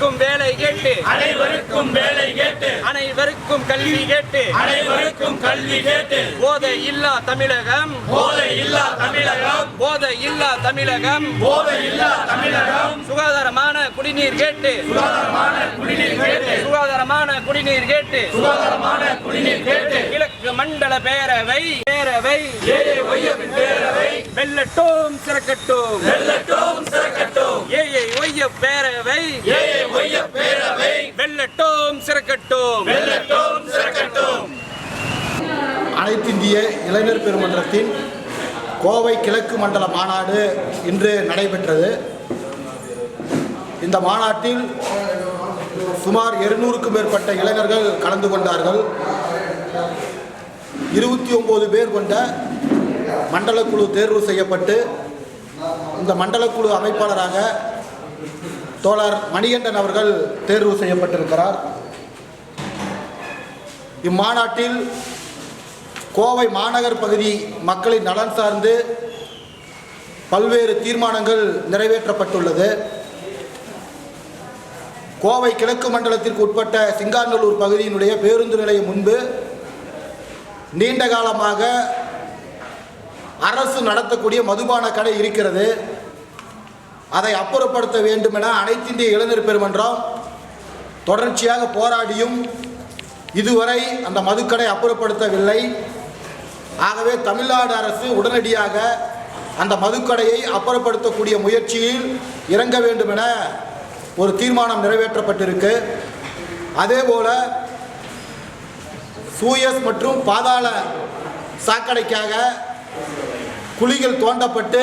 அனைவருக்கும் வேலை கேட்டு. அனைவருக்கும் வேலை கேட்டு. அனைவருக்கும் கல்வி கேட்டு. அனைவருக்கும் கல்வி கேட்டு. போதை இல்லா தமிழகம். போதை இல்லா தமிழகம். போதை இல்லா தமிழகம். போதை இல்லா தமிழகம். சுகாதாரமான குடிநீர் கேட்டு. சுகாதாரமான குடிநீர் கேட்டு. சுகாதாரமான குடிநீர் கேட்டு. சுகாதாரமான குடிநீர் கேட்டு. கிழக்கு மண்டல பேரவை. பேரவை. ஏழை ஒய்யவின் பேரவை. வெல்லட்டும் சிறக்கட்டும். வெல்லட்டும் சிறக்கட்டும். ஏஐ ஒய்ய பேரவை. ஏழை ஒய்ய பேரவை. வெல்லட்டும் சிறக்கட்டும். வெல்லட்டும் சிறக்கட்டும். அனைத்திந்திய இளைஞர் பெருமன்றத்தின் கோவை கிழக்கு மண்டல மாநாடு இன்று நடைபெற்றது. இந்த மாநாட்டில் சுமார் இருநூறுக்கும் மேற்பட்ட இளைஞர்கள் கலந்து கொண்டார்கள். இருபத்தி ஒம்பது பேர் கொண்ட மண்டலக்குழு தேர்வு செய்யப்பட்டு இந்த மண்டலக்குழு அமைப்பாளராக தோழர் மணிகண்டன் அவர்கள் தேர்வு செய்யப்பட்டிருக்கிறார். இம்மாநாட்டில் கோவை மாநகர் பகுதி மக்களின் நலன் சார்ந்து பல்வேறு தீர்மானங்கள் நிறைவேற்றப்பட்டுள்ளது. கோவை கிழக்கு மண்டலத்திற்கு உட்பட்ட சிங்காநல்லூர் பகுதியினுடைய பேருந்து நிலையம் முன்பு நீண்ட காலமாக அரசு நடத்தக்கூடிய மதுபான கடை இருக்கிறது. அதை அப்புறப்படுத்த வேண்டுமென அனைத்திந்திய இளைஞர் பெருமன்றம் தொடர்ச்சியாக போராடியும் இதுவரை அந்த மதுக்கடை அப்புறப்படுத்தவில்லை. ஆகவே தமிழ்நாடு அரசு உடனடியாக அந்த மதுக்கடையை அப்புறப்படுத்தக்கூடிய முயற்சியில் இறங்க வேண்டுமென ஒரு தீர்மானம் நிறைவேற்றப்பட்டிருக்கு. அதேபோல சூயஸ் மற்றும் பாதாள சாக்கடைக்காக குழிகள் தோண்டப்பட்டு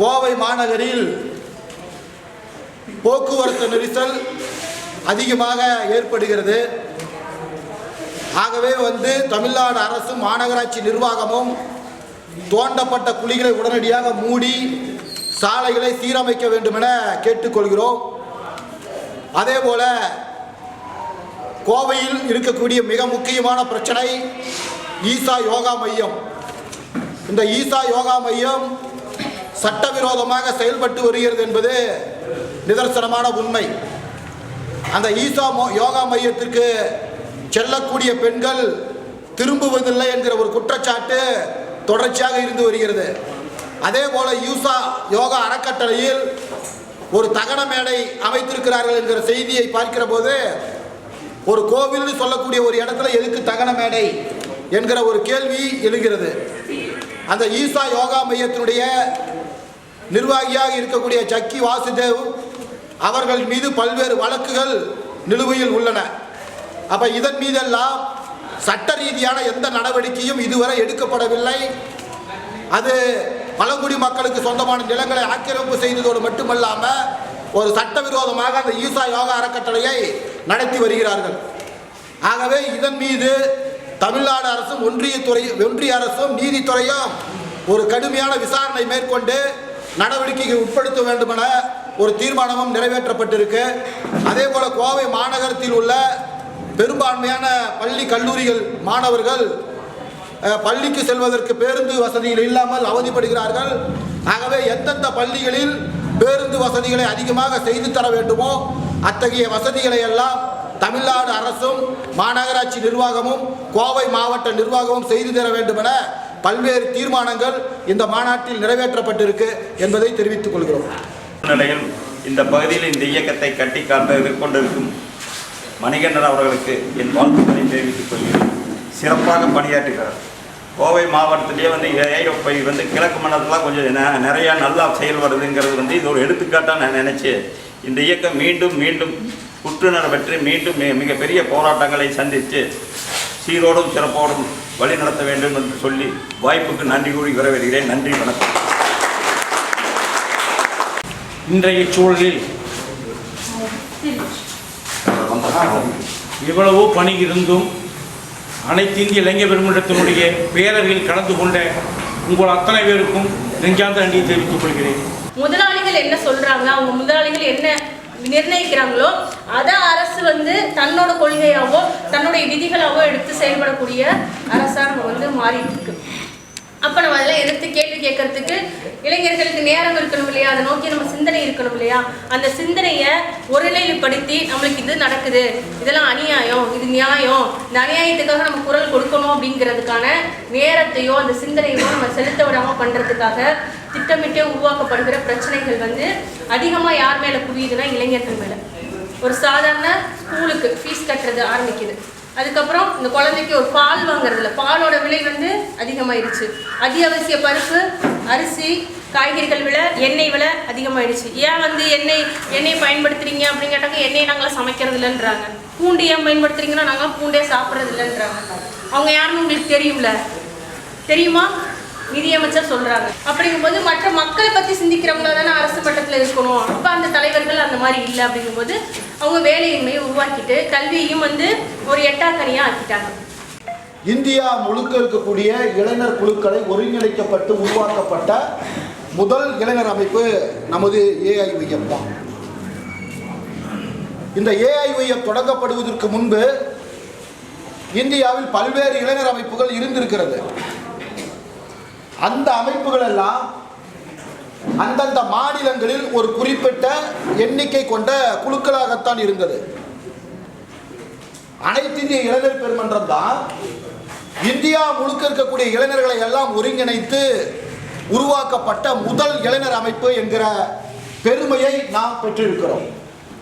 கோவை மாநகரில் போக்குவரத்து நெரிசல் அதிகமாக ஏற்படுகிறது. ஆகவே வந்து தமிழ்நாடு அரசும் மாநகராட்சி நிர்வாகமும் தோண்டப்பட்ட குழிகளை உடனடியாக மூடி சாலைகளை சீரமைக்க வேண்டும் என கேட்டுக்கொள்கிறோம். அதேபோல கோவையில் இருக்கக்கூடிய மிக முக்கியமான பிரச்சனை ஈசா யோகா மையம். இந்த ஈசா யோகா மையம் சட்டவிரோதமாக செயல்பட்டு வருகிறது என்பது நிதர்சனமான உண்மை. அந்த ஈசா மோ- யோகா மையத்திற்கு செல்லக்கூடிய பெண்கள் திரும்புவதில்லை என்கிற ஒரு குற்றச்சாட்டு தொடர்ச்சியாக இருந்து வருகிறது. அதே போல யூசா யோகா அறக்கட்டளையில் ஒரு தகன மேடை அமைத்திருக்கிறார்கள் என்கிற செய்தியை பார்க்கிற போது ஒரு கோவில்னு சொல்லக்கூடிய ஒரு இடத்துல எதுக்கு தகன மேடை என்கிற ஒரு கேள்வி எழுகிறது. அந்த ஈசா யோகா மையத்தினுடைய நிர்வாகியாக இருக்கக்கூடிய சக்கி வாசுதேவ் அவர்கள் மீது பல்வேறு வழக்குகள் நிலுவையில் உள்ளன. அப்ப இதன் மீதெல்லாம் சட்ட ரீதியான எந்த நடவடிக்கையும் இதுவரை எடுக்கப்படவில்லை. அது பழங்குடி மக்களுக்கு சொந்தமான நிலங்களை ஆக்கிரமிப்பு செய்ததோடு மட்டுமல்லாம ஒரு சட்டவிரோதமாக அந்த ஈசா யோகா அறக்கட்டளையை நடத்தி வருகிறார்கள். ஆகவே இதன் மீது தமிழ்நாடு அரசும் ஒன்றியத்துறை ஒன்றிய அரசும் நீதித்துறையும் ஒரு கடுமையான விசாரணை மேற்கொண்டு நடவடிக்கைக்கு உட்படுத்த வேண்டுமென ஒரு தீர்மானமும் நிறைவேற்றப்பட்டிருக்கு. அதே போல் கோவை மாநகரத்தில் உள்ள பெரும்பான்மையான பள்ளி கல்லூரிகள் மாணவர்கள் பள்ளிக்கு செல்வதற்கு பேருந்து வசதிகள் இல்லாமல் அவதிப்படுகிறார்கள். ஆகவே எந்தெந்த பள்ளிகளில் பேருந்து வசதிகளை அதிகமாக செய்து தர வேண்டுமோ அத்தகைய வசதிகளை எல்லாம் தமிழ்நாடு அரசும் மாநகராட்சி நிர்வாகமும் கோவை மாவட்ட நிர்வாகமும் செய்து தர வேண்டும் என பல்வேறு தீர்மானங்கள் இந்த மாநாட்டில் நிறைவேற்றப்பட்டிருக்கு என்பதை தெரிவித்துக் கொள்கிறோம். நிலையில் இந்த பகுதியில் இந்த இயக்கத்தை கட்டி காட்ட எதிர்கொண்டிருக்கும் மணிகண்டன் அவர்களுக்கு என் வாழ்த்துக்களை தெரிவித்துக் கொள்கிறேன். சிறப்பாக பணியாற்றுகிறார். கோவை மாவட்டத்திலேயே வந்து ஏஐஎஃப்ஐ வந்து கிழக்கு மண்டலத்தில் கொஞ்சம் நெ- நிறையா நல்லா செயல்படுதுங்கிறது வந்து இது ஒரு எடுத்துக்காட்டாக நான் நினச்சி இந்த இயக்கம் மீண்டும் மீண்டும் புற்றுணர் பெற்று மீண்டும் மிகப்பெரிய போராட்டங்களை சந்தித்து சீரோடும் சிறப்போடும் வழி நடத்த வேண்டும் என்று சொல்லி வாய்ப்புக்கு நன்றி கூறி வரவேற்கிறேன். நன்றி வணக்கம். இன்றைய சூழலில் இவ்வளவோ பணி இருந்தும் அனைத்து இந்திய இளைஞர் பெருமன்றத்தினுடைய பேரர்கள் கலந்து கொண்ட உங்கள் அத்தனை பேருக்கும் நெஞ்சார்ந்த நன்றியை தெரிவித்துக் கொள்கிறேன். முதலாளிகள் என்ன சொல்றாங்க? அவங்க முதலாளிகள் என்ன நிர்ணயிக்கிறாங்களோ அதை அரசு வந்து தன்னோட கொள்கையாகவோ தன்னுடைய விதிகளாகவோ எடுத்து செயல்படக்கூடிய அரசாங்கம் வந்து மாறிட்டு இருக்கு. அப்போ நம்ம அதெல்லாம் எதிர்த்து கேள்வி கேட்கறதுக்கு இளைஞர்களுக்கு நேரம் இருக்கணும் இல்லையா? அதை நோக்கி நம்ம சிந்தனை இருக்கணும் இல்லையா? அந்த சிந்தனையை ஒருநிலைப்படுத்தி நம்மளுக்கு இது நடக்குது. இதெல்லாம் அநியாயம் இது நியாயம். இந்த அநியாயத்துக்காக நம்ம குரல் கொடுக்கணும் அப்படிங்கிறதுக்கான நேரத்தையோ அந்த சிந்தனையோ நம்ம செலுத்த விடாமல் பண்ணுறதுக்காக திட்டமிட்டே உருவாக்கப்படுகிற பிரச்சனைகள் வந்து அதிகமாக யார் மேலே குவியுதுன்னா இளைஞர்கள் மேலே. ஒரு சாதாரண ஸ்கூலுக்கு ஃபீஸ் கட்டுறது ஆரம்பிக்குது. அதுக்கப்புறம் இந்த குழந்தைக்கு ஒரு பால் வாங்குறதுல பாலோட விலை வந்து அதிகமாயிருச்சு அத்தியாவசிய பருப்பு அரிசி காய்கறிகள் விலை எண்ணெய் விலை அதிகமாயிடுச்சு. ஏன் வந்து எண்ணெய் எண்ணெய் பயன்படுத்துறீங்க அப்படின்னு கேட்டாங்க எண்ணெய் நாங்களாம் சமைக்கிறது இல்லைன்றாங்க பூண்டு ஏன் பயன்படுத்துறீங்கன்னா நாங்களாம் பூண்டே சாப்பிட்றது இல்லைன்றாங்க அவங்க யாருன்னு உங்களுக்கு தெரியும்ல? தெரியுமா? நிதியமைச்சர் சொல்கிறாங்க அப்படிங்கும்போது மற்ற மக்களை பற்றி சிந்திக்கிறவங்கள இருக்கணும். அப்போ அந்த தலைவர்கள் அந்த மாதிரி இல்லை அப்படிங்கும்போது அவங்க வேலையின்மையை உருவாக்கிட்டு கல்வியையும் வந்து ஒரு எட்டாக்கணியாக ஆக்கிட்டாங்க. இந்தியா முழுக்க இருக்கக்கூடிய இளைஞர் குழுக்களை ஒருங்கிணைக்கப்பட்டு உருவாக்கப்பட்ட முதல் இளைஞர் அமைப்பு நமது ஏஐவிஎம் தான். இந்த ஏஐஒய்எம் தொடங்கப்படுவதற்கு முன்பு இந்தியாவில் பல்வேறு இளைஞர் அமைப்புகள் இருந்திருக்கிறது. அந்த அமைப்புகள் எல்லாம் அந்தந்த மாநிலங்களில் ஒரு குறிப்பிட்ட எண்ணிக்கை கொண்ட குழுக்களாகத்தான் இருந்தது. அனைத்து இந்திய இளைஞர் பெருமன்றம் தான் இந்தியா முழுக்க இருக்கக்கூடிய இளைஞர்களை எல்லாம் ஒருங்கிணைத்து உருவாக்கப்பட்ட முதல் இளைஞர் அமைப்பு என்கிற பெருமையை நாம் பெற்றிருக்கிறோம்.